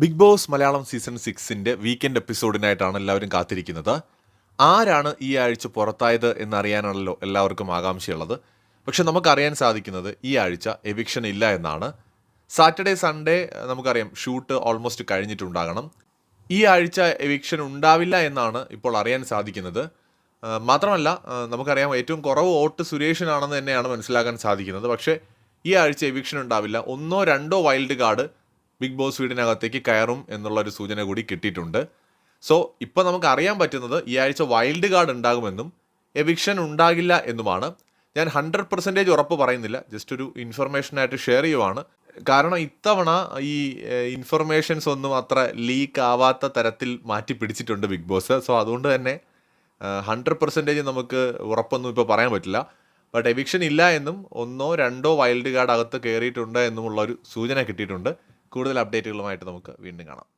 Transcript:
Big boss Malayalam season സിക്സിന്റെ weekend എപ്പിസോഡിനായിട്ടാണ് എല്ലാവരും കാത്തിരിക്കുന്നത്. ആരാണ് ഈ ആഴ്ച പുറത്തായത് എന്നറിയാനാണല്ലോ എല്ലാവർക്കും ആകാംക്ഷയുള്ളത്. പക്ഷെ നമുക്കറിയാൻ സാധിക്കുന്നത് ഈ ആഴ്ച എവിക്ഷൻ ഇല്ല എന്നാണ്. സാറ്റർഡേ സൺഡേ നമുക്കറിയാം ഷൂട്ട് ഓൾമോസ്റ്റ് കഴിഞ്ഞിട്ടുണ്ടാകണം. ഈ ആഴ്ച എവിക്ഷൻ ഉണ്ടാവില്ല എന്നാണ് ഇപ്പോൾ അറിയാൻ സാധിക്കുന്നത്. മാത്രമല്ല നമുക്കറിയാം ഏറ്റവും കുറവ് വോട്ട് സുരേഷിനാണെന്ന് തന്നെയാണ് മനസ്സിലാക്കാൻ സാധിക്കുന്നത്. പക്ഷേ ഈ ആഴ്ച എവിക്ഷൻ ഉണ്ടാവില്ല. ഒന്നോ രണ്ടോ വൈൽഡ് കാർഡ് ബിഗ് ബോസ് വീടിനകത്തേക്ക് കയറും എന്നുള്ള ഒരു സൂചന കൂടി കിട്ടിയിട്ടുണ്ട്. സോ ഇപ്പോൾ നമുക്ക് അറിയാൻ പറ്റുന്നത് ഈ ആഴ്ച വൈൽഡ് കാർഡ് ഉണ്ടാകുമെന്നും എവിക്ഷൻ ഉണ്ടാകില്ല എന്നുമാണ്. ഞാൻ ഹൺഡ്രഡ് പെർസെന്റേജ് ഉറപ്പ് പറയുന്നില്ല ജസ്റ്റ് ഒരു ഇൻഫർമേഷനായിട്ട് ഷെയർ ചെയ്യുവാണ്. കാരണം ഇത്തവണ ഈ ഇൻഫർമേഷൻസ് ഒന്നും അത്ര ലീക്ക് ആവാത്ത തരത്തിൽ മാറ്റി പിടിച്ചിട്ടുണ്ട് ബിഗ് ബോസ്. സോ അതുകൊണ്ട് തന്നെ ഹൺഡ്രഡ് പെർസെന്റേജ് നമുക്ക് ഉറപ്പൊന്നും ഇപ്പോൾ പറയാൻ പറ്റില്ല. ബട്ട് എവിക്ഷൻ ഇല്ല എന്നും ഒന്നോ രണ്ടോ വൈൽഡ് കാർഡ് അകത്ത് കയറിയിട്ടുണ്ട് എന്നുമുള്ളൊരു സൂചന കിട്ടിയിട്ടുണ്ട്. കൂടുതൽ അപ്ഡേറ്റുകളുമായിട്ട് നമുക്ക് വീണ്ടും കാണാം.